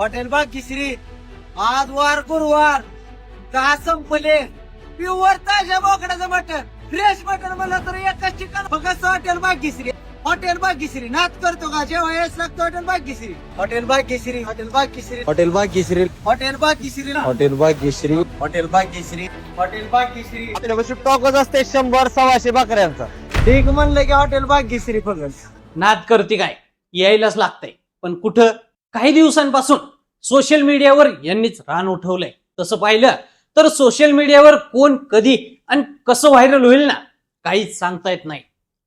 Hotel Bhagyashree आज वार गुरुवार का संपले प्युअर ताज्या बोकडाचं मटण फ्रेश मटण म्हणलं तर एकच ठिकाण फक्त हॉटेल भाग्यश्री हॉटेल भाग्यश्री नाच करतो का जेव्हा यायच लागतो hotel Bhagyashree hotel Bhagyashree hotel Bhagyashree hotel Bhagyashree hotel Bhagyashree ना hotel Bhagyashree hotel Bhagyashree hotel Bhagyashree आपल्यापाशी टॉकच असते शंभर सव्वाशे बकऱ्यांचा ठीक म्हणलं की हॉटेल भाग्यश्री फक्त नाद करते काय यायलाच लागतंय पण कुठं काही दिवसांपासून सोशल मीडियावर यांनीच रान उठवलंय. तसं पाहिलं तर सोशल मीडियावर कोण कधी आणि कसं व्हायरल होईल ना काहीच सांगता येत नाही.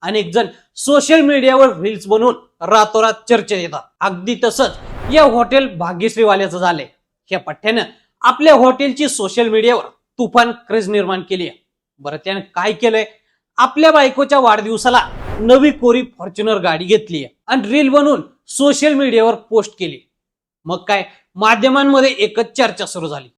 अनेक जण सोशल मीडियावर रील्स बनवून रातोरात चर्चेत येतात. अगदी तसंच या हॉटेल भाग्यश्रीवाल्याचं झालंय. या पठ्ठ्यानं आपल्या हॉटेलची सोशल मीडियावर तुफान क्रेज निर्माण केली आहे बरं त्यानं काय केलंय? आपल्या बायकोच्या वाढदिवसाला नवी कोरी फॉर्च्युनर गाडी घेतली आणि रील बनवून सोशल मीडियावर पोस्ट केली. मग काय? माध्यमांमध्ये एकच चर्चा सुरू झाली.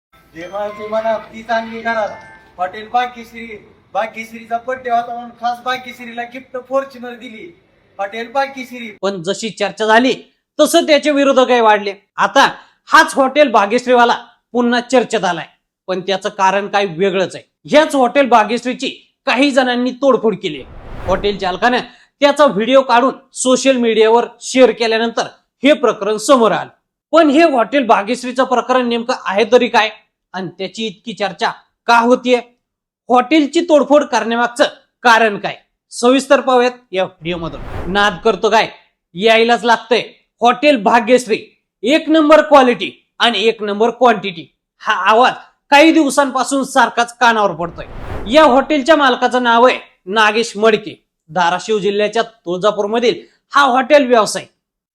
हॉटेल भाग्यश्री भाग्यश्रीचा बर्थडे होता म्हणून खास भाग्यश्रीला गिफ्ट फॉर्च्युनर दिली. हॉटेल भाग्यश्री पण जशी चर्चा झाली तसं त्याचे विरोधकही वाढले. आता हाच हॉटेल भाग्यश्रीवाला पुन्हा चर्चेत आलाय. पण त्याचं कारण काय वेगळंच आहे. ह्याच हॉटेल भाग्यश्रीची काही जणांनी तोडफोड केली आहे. हॉटेल चालकाने त्याचा व्हिडिओ काढून सोशल मीडियावर शेअर केल्यानंतर हे प्रकरण समोर आलं. पण हे हॉटेल भाग्यश्रीचं प्रकरण नेमकं आहे तरी काय? आणि त्याची इतकी चर्चा का होतीये? हॉटेलची तोडफोड करण्यामागचं कारण काय? सविस्तर पाहूयात या व्हिडिओमधून. नाद करतो काय? यायलाच लागतंय. हॉटेल भाग्यश्री एक नंबर क्वालिटी आणि एक नंबर क्वांटिटी. हा आवाज काही दिवसांपासून सारखाच कानावर पडतोय. या हॉटेलच्या मालकाचं नाव आहे नागेश मडके धाराशिव जिल्ह्याच्या तुळजापूर मधील हा हॉटेल व्यवसाय.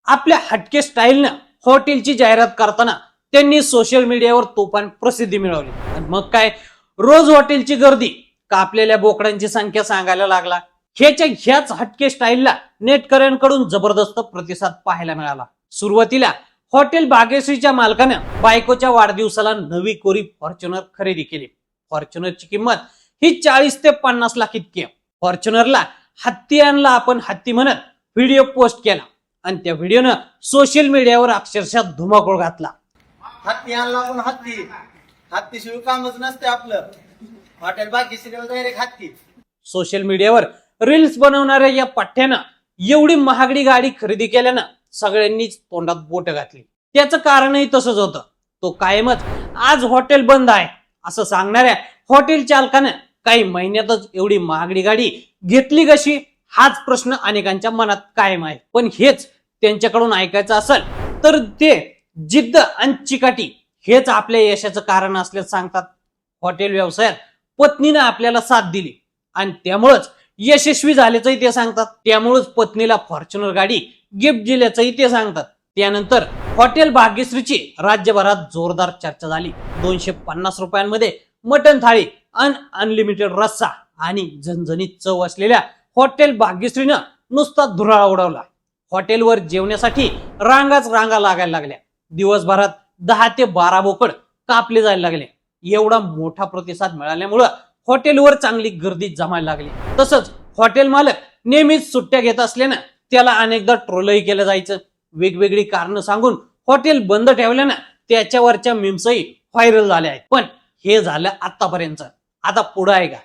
आपल्या हटके स्टाईलनं हॉटेलची जाहिरात करताना त्यांनी सोशल मीडियावर तुफान प्रसिद्धी मिळवली. आणि मग काय? रोज हॉटेलची गर्दी कापलेल्या बोकड्यांची संख्या सांगायला लागला. ह्याच्या ह्याच हटके स्टाईलला नेटकऱ्यांकडून जबरदस्त प्रतिसाद पाहायला मिळाला. सुरुवातीला हॉटेल बागेश्रीच्या मालकानं बायकोच्या वाढदिवसाला नवी कोरी फॉर्च्युनर खरेदी केली. फॉर्च्युनरची किंमत ही चाळीस ते पन्नास लाख इतकी आहे. फॉर्च्युनरला हत्ती आणला आपण हत्ती म्हणत व्हिडिओ पोस्ट केला. आणि त्या व्हिडिओनं सोशल मीडियावर अक्षरशः धुमाकूळ घातला. हत्ती आणला पण हत्ती. हत्तीशिवाय कामच नसते आपलं. हॉटेल भाग्यश्रीवर डायरेक्ट हत्ती. सोशल मीडियावर रील्स बनवणाऱ्या या पठ्ठ्यानं एवढी महागडी गाडी खरेदी केल्यानं सगळ्यांनीच तोंडात बोट घातली. त्याचं कारणही तसंच होतं. तो कायमच आज हॉटेल बंद आहे असं सांगणाऱ्या हॉटेल चालकानं काही महिन्यातच एवढी महागडी गाडी घेतली कशी? हाच प्रश्न अनेकांच्या मनात कायम आहे. पण हेच त्यांच्याकडून ऐकायचं असेल तर ते जिद्द आणि चिकाटी हेच आपल्या यशाचं कारण असल्याचं सांगतात. हॉटेल व्यवसायात पत्नीनं आपल्याला साथ दिली आणि त्यामुळंच यशस्वी झाल्याचंही ते सांगतात. त्यामुळेच पत्नीला फॉर्च्युनर गाडी गिफ्ट दिल्याचंही ते सांगतात. त्यानंतर हॉटेल भाग्यश्रीची राज्यभरात जोरदार चर्चा झाली. दोनशे पन्नास रुपयांमध्ये मटन थाळी अन अनलिमिटेड रस्सा आणि झणझणीत चव असलेल्या हॉटेल भाग्यश्रीनं नुसता धुराळा उडवला. हॉटेलवर जेवण्यासाठी रांगाच रांगा लागायला लागल्या. दिवसभरात दहा ते बारा बोकड कापले जायला लागले. एवढा मोठा प्रतिसाद मिळाल्यामुळं हॉटेलवर चांगली गर्दी जमायला लागली. तसंच हॉटेल मालक नेहमीच सुट्ट्या घेत असल्यानं त्याला अनेकदा ट्रोलही केलं जायचं. वेगवेगळी कारणं सांगून हॉटेल बंद ठेवल्यानं त्याच्यावरच्या मिम्सही व्हायरल झाल्या आहेत. पण हे झालं आतापर्यंत. आता पुढं आहे का?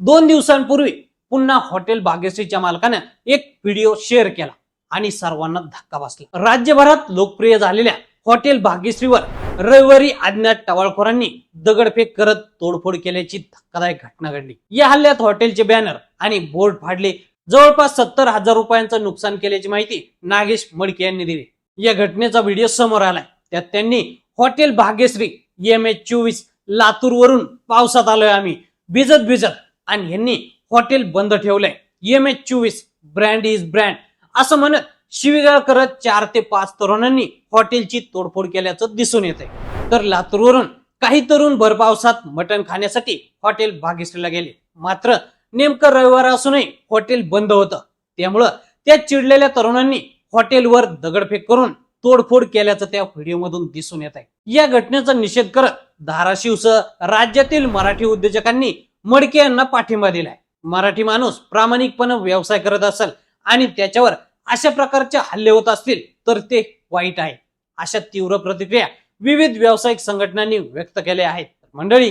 दोन दिवसांपूर्वी पुन्हा हॉटेल भाग्यश्रीच्या मालकानं एक व्हिडिओ शेअर केला आणि सर्वांना धक्का बसला. राज्यभरात लोकप्रिय झालेल्या हॉटेल भाग्यश्रीवर रविवारी अज्ञात टवाळखोरांनी दगडफेक करत तोडफोड केल्याची धक्कादायक घटना घडली. या हल्ल्यात हॉटेलचे बॅनर आणि बोर्ड फाडले. जवळपास सत्तर हजार रुपयांचं नुकसान केल्याची माहिती नागेश मडके यांनी दिली. या घटनेचा व्हिडिओ समोर आलाय. त्यात त्यांनी हॉटेल भाग्यश्री एम एच चोवीस लातूरवरून पावसात आलोय आम्ही. भिजत भिजत. आणि यांनी हॉटेल बंद ठेवलंय. एम एच चोवीस ब्रँड इज ब्रँड. असं म्हणत शिवीगाळ करत चार ते पाच तरुणांनी हॉटेलची तोडफोड केल्याचं दिसून येत आहे तर लातूरवरून काही तरुण भर पावसात मटण खाण्यासाठी हॉटेल भागेश्रीला गेले. मात्र नेमकं रविवार असूनही हॉटेल बंद होतं. त्यामुळं त्या चिडलेल्या तरुणांनी हॉटेलवर दगडफेक करून तोडफोड केल्याचं त्या व्हिडिओमधून दिसून येत आहे. या घटनेचा निषेध करत धाराशिवसह राज्यातील मराठी उद्योजकांनी मडके यांना पाठिंबा दिलाय. मराठी माणूस प्रामाणिकपणे व्यवसाय करत असेल आणि त्याच्यावर अशा प्रकारचे हल्ले होत असतील तर ते वाईट आहे. अशा तीव्र प्रतिक्रिया विविध व्यावसायिक संघटनांनी व्यक्त केल्या आहेत. मंडळी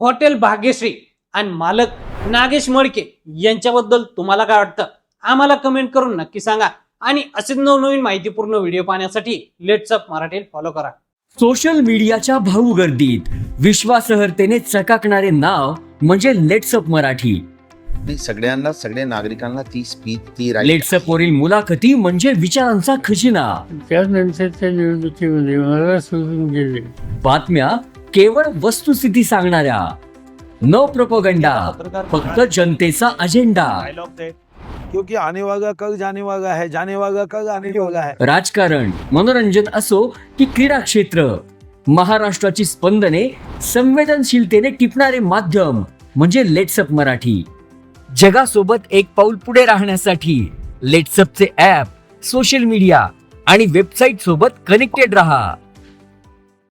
हॉटेल भाग्यश्री आणि मालक नागेश मडके यांच्याबद्दल तुम्हाला काय वाटतं? आम्हाला कमेंट करून नक्की सांगा. आणि असेच नवनवीन माहितीपूर्ण व्हिडिओ पाहण्यासाठी लेट्स अप मराठी फॉलो करा. सोशल मीडियाच्या भाऊ गर्दीत विश्वासार्हतेने चकाकणारे नाव म्हणजे लेट्सअप मराठी. सगळ्यांना सगळ्या नागरिकांना ती स्पीच ती लेट्सअप वरील मुलाखती म्हणजे विचारांचा खजिना. त्यानंतरच्या निवडणुकीमध्ये मला सोडून गेले. बातम्या केवळ वस्तुस्थिती सांगणाऱ्या. न प्रोपोगंडा फक्त जनतेचा अजेंडा क्योंकि आने वाला कल जाने वाला है जाने वाला कल आने वाला है। राजकारण मनोरंजन असो की क्रीडा क्षेत्र महाराष्ट्राची स्पंदने संवेदनशीलतेने टिपणारे माध्यम म्हणजे लेट्सअप मराठी. जगासोबत एक पाऊल पुढे राहण्यासाठी लेट्सअपचे ऍप सोशल मीडिया आणि वेबसाईट सोबत कनेक्टेड रहा.